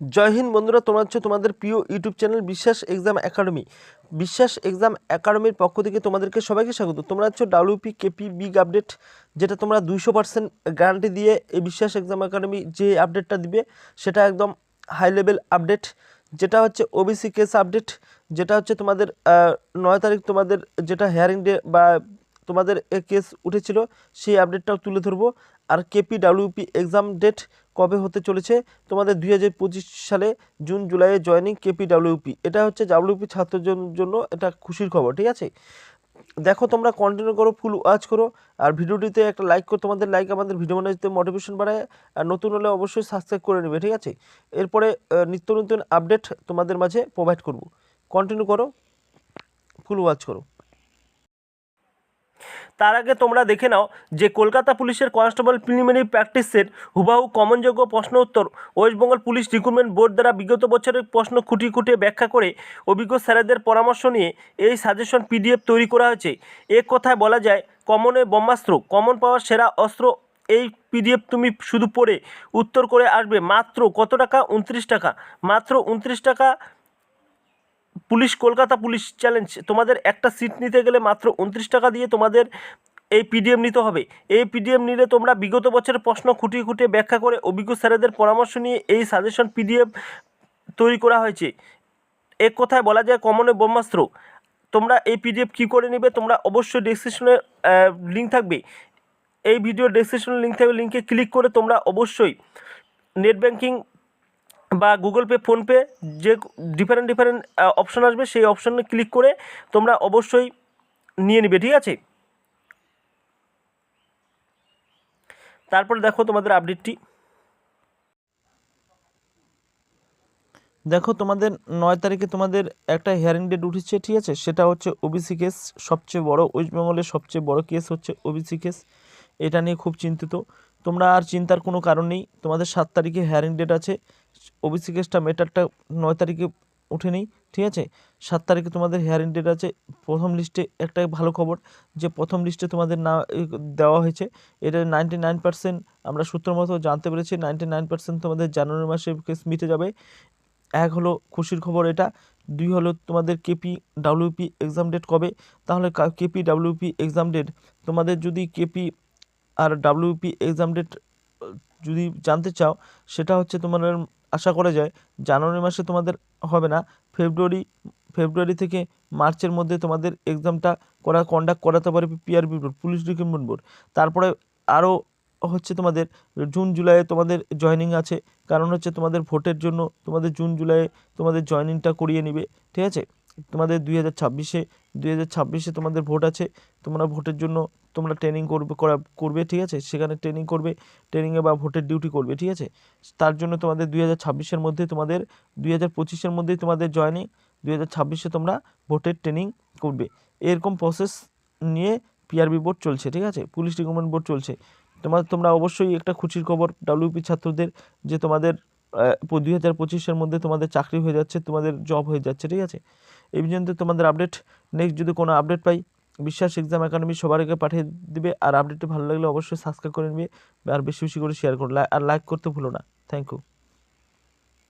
জয় হিন্দ বন্ধুরা, তোমরা হচ্ছে তোমাদের প্রিয় YouTube channel Biswas exam academy. Biswas exam একাডেমির পক্ষ থেকে তোমাদেরকে সবাইকে স্বাগত। তোমরা হচ্ছে ডাব্লিউপি, কেপি, বিগ আপডেট, যেটা তোমরা দুইশো পার্সেন্ট গ্যারান্টি দিয়ে এই বিশ্বাস এক্সাম একাডেমি যে আপডেটটা দিবে, সেটা একদম হাই লেভেল আপডেট যেটা হচ্ছে ওবিসি কেস আপডেট যেটা হচ্ছে তোমাদের নয় তারিখ তোমাদের যেটা হেয়ারিং ডে বা তোমাদের কেস উঠেছিল, সেই আপডেটটাও তুলে ধরবো। আর কেপি ডাব্লিউপি এক্সাম ডেট কবে হতে চলেছে? তোমাদের দুই হাজার পঁচিশ সালে জুন, জুলাইয়ে জয়নিং কেপি ডাব্লিউপি এটা হচ্ছে ডাব্লিউপি ছাত্রদের জন্য এটা খুশির খবর, ঠিক আছে? দেখো, তোমরা কন্টিনিউ করো ফুল ওয়াচ করো, আর ভিডিওটিতে একটা লাইক করো, তোমাদের লাইক আমাদের ভিডিও বানাতে মোটিভেশন বাড়ায়, আর নতুন হলে অবশ্যই সাবস্ক্রাইব করে নেবে, ঠিক আছে? এরপরে নিত্য নতুন আপডেট তোমাদের মাঝে প্রোভাইড করব। কন্টিনিউ করো ফুল ওয়াচ করো। তার আগে তোমরা দেখে নাও যে কলকাতা পুলিশের কনস্টেবল প্রিলিমিনারি প্র্যাকটিসের হুবাহু কমনযোগ্য প্রশ্ন উত্তর ওয়েস্টবেঙ্গল পুলিশ রিক্রুটমেন্ট বোর্ড দ্বারা বিগত বছরের প্রশ্ন খুঁটিয়ে খুঁটিয়ে ব্যাখ্যা করে অভিজ্ঞ স্যারেদের পরামর্শ নিয়ে এই সাজেশন পিডিএফ তৈরি করা হয়েছে। এক কথায় বলা যায় কমনের ব্রহ্মাস্ত্র কমন পাওয়ার সেরা অস্ত্র, এই পিডিএফ তুমি শুধু পড়ে উত্তর করে আসবে। মাত্র কত টাকা? উনত্রিশ টাকা। মাত্র উনত্রিশ টাকা পুলিশ, কলকাতা পুলিশ চ্যালেঞ্জ, তোমাদের একটা সিট নিতে গেলে মাত্র উনত্রিশ টাকা দিয়ে তোমাদের এই পিডিএফ নিতে হবে। এই পিডিএফ নিলে তোমরা বিগত বছরের প্রশ্ন খুঁটিয়ে খুঁটিয়ে ব্যাখ্যা করে অভিজ্ঞ স্যারেদের পরামর্শ নিয়ে এই সাজেশন পিডিএফ তৈরি করা হয়েছে। এক কথায় বলা যায় কমনে ব্রহ্মাস্ত্র। তোমরা এই পিডিএফ কী করে নেবে তোমরা অবশ্যই ডেসক্রিপশনে লিঙ্ক থাকবে। এই ভিডিও ডেসক্রিপশনে লিঙ্ক থাকবে। লিঙ্কে ক্লিক করে তোমরা অবশ্যই নেট ব্যাঙ্কিং বা গুগল পে ফোনপে যে ডিফারেন্ট ডিফারেন্ট অপশন আসবে, সেই অপশনে ক্লিক করে তোমরা অবশ্যই নিয়ে নিবে, ঠিক আছে? তারপরে দেখো তোমাদের আপডেটটি দেখো তোমাদের নয় তারিখে তোমাদের একটা হিয়ারিং ডেট উঠেছে, ঠিক আছে? সেটা হচ্ছে ওবিসি কেস সবচেয়ে বড় ওয়েস্ট বেঙ্গলের সবচেয়ে বড় কেস হচ্ছে ওবিসি কেস এটা নিয়ে খুব চিন্তিত। তোমরা আর চিন্তার কোনো কারণ নেই। তোমাদের সাত তারিখে হিয়ারিং ডেট আছে। ওবিসি কেসটা মেটারটা নয় তারিখে ওঠেনি ঠিক আছে? সাত তারিখে তোমাদের হিয়ারিং ডেট আছে। প্রথম লিস্টে একটা ভালো খবর, যে প্রথম লিস্টে তোমাদের না দেওয়া হয়েছে। এটা নাইনটি নাইন পার্সেন্ট আমরা সূত্র মতো জানতে পেরেছি নাইনটি নাইন পার্সেন্ট তোমাদের জানুয়ারি মাসে কেস মিটে যাবে। এক হলো খুশির খবর এটা, দুই হলো তোমাদের কেপি ডাব্লিউপি এক্সাম ডেট কবে। তাহলে কেপি ডাব্লিউপি এক্সাম ডেট তোমাদের যদি কেপি আর ডাব্লিউপি এক্সাম ডেট যদি জানতে চাও, সেটা হচ্ছে তোমাদের আশা করা যায়, জানুয়ারি মাসে তোমাদের হবে না। ফেব্রুয়ারি ফেব্রুয়ারি থেকে মার্চের মধ্যে তোমাদের এক্সামটা করা কন্ডাক্ট করাতে পারে PRB board police recruitment board তারপরে আরও হচ্ছে তোমাদের জুন জুলাইয়ে তোমাদের জয়নিং আছে। কারণ হচ্ছে তোমাদের ভোটের জন্য তোমাদের জুন জুলাইয়ে তোমাদের জয়নিংটা করিয়ে নিবে। ঠিক আছে? তোমাদের দুই হাজার ছাব্বিশে, দুই হাজার ছাব্বিশে তোমাদের ভোট আছে, তোমরা ভোটের জন্য, তোমরা ট্রেনিং করবে, করা, করবে, ঠিক আছে? সেখানে ট্রেনিং করবে ট্রেনিংয়ে বা ভোটের ডিউটি করবে, ঠিক আছে? তার জন্য তোমাদের দুই হাজার ছাব্বিশের মধ্যে তোমাদের, দুই হাজার পঁচিশের মধ্যেই তোমাদের জয়নিং দুই হাজার ছাব্বিশে তোমরা ভোটের ট্রেনিং করবে। এরকম প্রসেস নিয়ে পিআরবি বোর্ড চলছে, ঠিক আছে? পুলিশ রিক্রুটমেন্ট বোর্ড চলছে। তোমার, তোমরা অবশ্যই একটা খুশির খবর ডাব্লিউপি ছাত্রদের যে তোমাদের দুই হাজার পঁচিশের মধ্যে তোমাদের চাকরি হয়ে যাচ্ছে, তোমাদের জব হয়ে যাচ্ছে, ঠিক আছে? এই পর্যন্ত তোমাদের আপডেট নেক্সট যদি কোনো আপডেট পাই, বিশ্বাস এক্সাম একাডেমি সবার আগে পাঠিয়ে দিবে। আর আপডেটটি ভালো লাগলে অবশ্যই সাবস্ক্রাইব করে নেবে। আর বেশি বেশি করে শেয়ার করো। আর লাইক করতে ভুলো না। Thank you